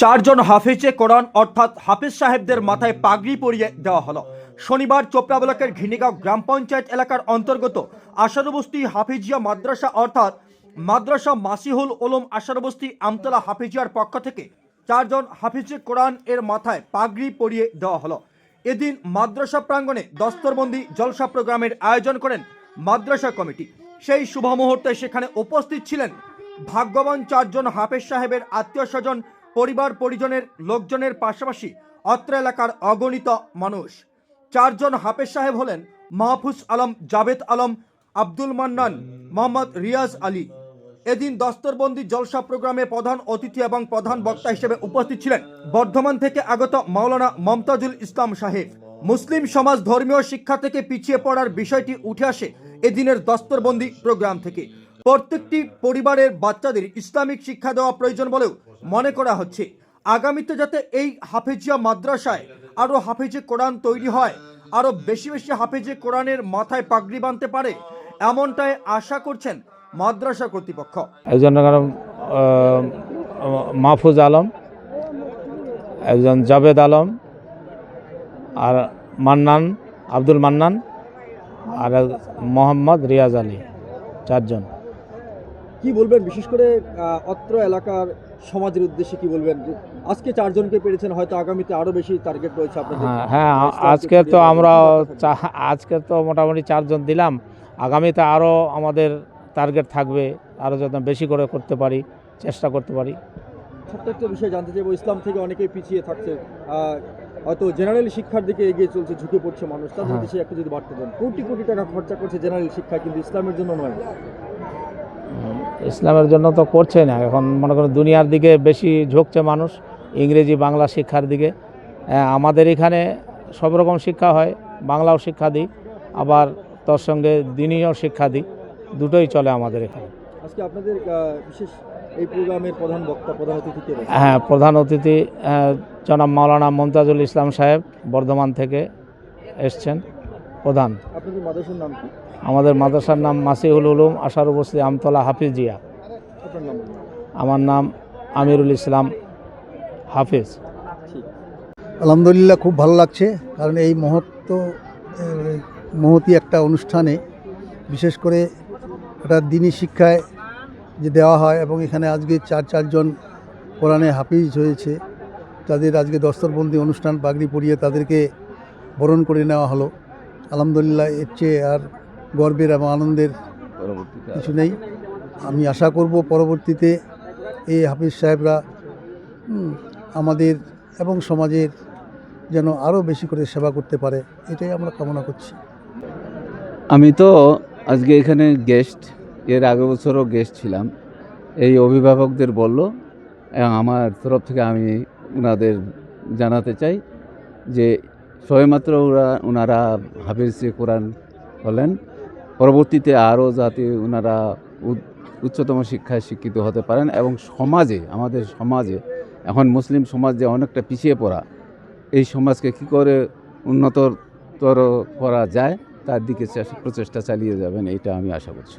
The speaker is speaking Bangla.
চারজন হাফিজে কোরআন, অর্থাৎ হাফেজ সাহেবদের মাথায় পাগড়ি পরিয়ে দেওয়া হলো। শনিবার চোপড়া ব্লকের ঘিনিগাঁও গ্রাম পঞ্চায়েত এলাকার অন্তর্গত আশারবস্তি হাফিজিয়া মাদ্রাসা, অর্থাৎ মাদ্রাসা মাসিহুল ওলম আশারবস্তি আমতলা হাফিজিয়ার পক্ষ থেকে চারজন হাফিজে কোরআন এর মাথায় পাগড়ি পরিয়ে দেওয়া হলো। এদিন মাদ্রাসা প্রাঙ্গণে দস্তরবন্দি জলসা প্রোগ্রামের আয়োজন করেন মাদ্রাসা কমিটি। সেই শুভ মুহূর্তে সেখানে উপস্থিত ছিলেন ভাগ্যবান চারজন হাফেজ সাহেবের আত্মীয় স্বজন পরিবার, পরিজনের, লোকজনের পাশাপাশি অত্র এলাকার অগণিত মানুষ। চারজন হাফেজ সাহেব হলেন মাহফুজ আলম, জাভেদ আলম, আব্দুল মান্নান, মোহাম্মদ রিয়াজ আলী। এদিন দস্তরবন্দি জলসা প্রোগ্রামে প্রধান অতিথি এবং প্রধান বক্তা হিসেবে উপস্থিত ছিলেন বর্ধমান থেকে আগত মাওলানা মমতাজুল ইসলাম সাহেব। মুসলিম সমাজ ধর্মীয় শিক্ষা থেকে পিছিয়ে পড়ার বিষয়টি উঠে আসে এদিনের দস্তরবন্দি প্রোগ্রাম থেকে। প্রত্যেকটি পরিবারের বাচ্চাদের ইসলামিক শিক্ষা দেওয়া প্রয়োজন বলেও মনে করা হচ্ছে। আগামীতে যাতে এই হাফেজিয়া মাদ্রাসায় আরও হাফেজে কোরআন তৈরি হয়, আরও বেশি বেশি হাফেজে কোরআনের মাথায় পাগড়ি বাঁধতে পারে, এমনটাই আশা করছেন মাদ্রাসা কর্তৃপক্ষ। একজন মাহফুজ আলম, একজন জাভেদ আলম, আর মান্নান, আব্দুল মান্নান, আর মোহাম্মদ রিয়াজ আলী, চারজন। কি বলবেন? বিশেষ করে অত্র এলাকার সমাজের উদ্দেশ্যে কি বলবেন? আজকে চারজনকে পেরেছেন হয়তো আগামীতে আরও বেশি টার্গেট রয়েছে আপনাদের। হ্যাঁ হ্যাঁ আজকে তো আমরা আজকে তো মোটামুটি চারজন দিলাম। আগামীতে আরও আমাদের টার্গেট থাকবে আরও যত বেশি করে করতে পারি চেষ্টা করতে পারি। ছোট্ট একটা বিষয় জানতে চাইব ইসলাম থেকে অনেকেই পিছিয়ে থাকছে। হয়তো জেনারেল শিক্ষার দিকে এগিয়ে চলছে ঝুঁকে পড়ছে মানুষ। তাদের হ্যাঁ। দেশে একটু যদি বাড়তে দেন। কোটি কোটি টাকা খরচা করছে জেনারেল শিক্ষা কিন্তু ইসলামের জন্য নয়। ইসলামের জন্য তো করছে না। এখন মনে করেন দুনিয়ার দিকে বেশি ঝুঁকছে মানুষ ইংরেজি বাংলা শিক্ষার দিকে। হ্যাঁ, আমাদের এখানে সব রকম শিক্ষা হয় বাংলাও শিক্ষা দিই আবার তার সঙ্গে দিনীয় শিক্ষা দিই দুটোই চলে আমাদের এখানে। আজকে আপনাদের বিশেষ এই প্রোগ্রামের প্রধান বক্তা প্রধান অতিথি হ্যাঁ প্রধান অতিথি জনাব মাওলানা মমতাজুল ইসলাম সাহেব বর্ধমান থেকে এসছেন। প্রধান। নাম আমাদের মাদ্রাসার নাম মাসিহুল উলুম আশার উপস্থিত আমতলা হাফিজিয়া আমার নাম আমিরুল ইসলাম হাফিজ। আলহামদুলিল্লাহ খুব ভালো লাগছে। কারণ এই মহত্ব মহতি একটা অনুষ্ঠানে বিশেষ করে একটা দিনী শিক্ষায় যে দেওয়া হয় এবং এখানে আজকে চার চারজন কোরআনে হাফিজ হয়েছে। তাদের আজকে দস্তরবন্দি অনুষ্ঠান পাগড়ি পরিয়ে তাদেরকে বরণ করে নেওয়া হলো। আলহামদুলিল্লাহ, এর চেয়ে আর গর্বের এবং আনন্দের কিছু নেই। আমি আশা করব পরবর্তীতে এই হাফিজ সাহেবরা আমাদের এবং সমাজের যেন আরও বেশি করে সেবা করতে পারে, এটাই আমরা কামনা করছি। আমি তো আজকে এখানে গেস্ট এর আগের বছরও গেস্ট ছিলাম। এই অভিভাবকদের বলল এবং আমার তরফ থেকে আমি ওনাদের জানাতে চাই যে সবেমাত্র ওরা, ওনারা হাফিজ কোরআন হলেন। পরবর্তীতে আরও যাতে ওনারা উচ্চতম শিক্ষায় শিক্ষিত হতে পারেন এবং সমাজে, আমাদের সমাজে, এখন মুসলিম সমাজ অনেকটা পিছিয়ে পড়া, এই সমাজকে কী করে উন্নততর করা যায়, তার দিকে প্রচেষ্টা চালিয়ে যাবেন এটা আমি আশা করছি।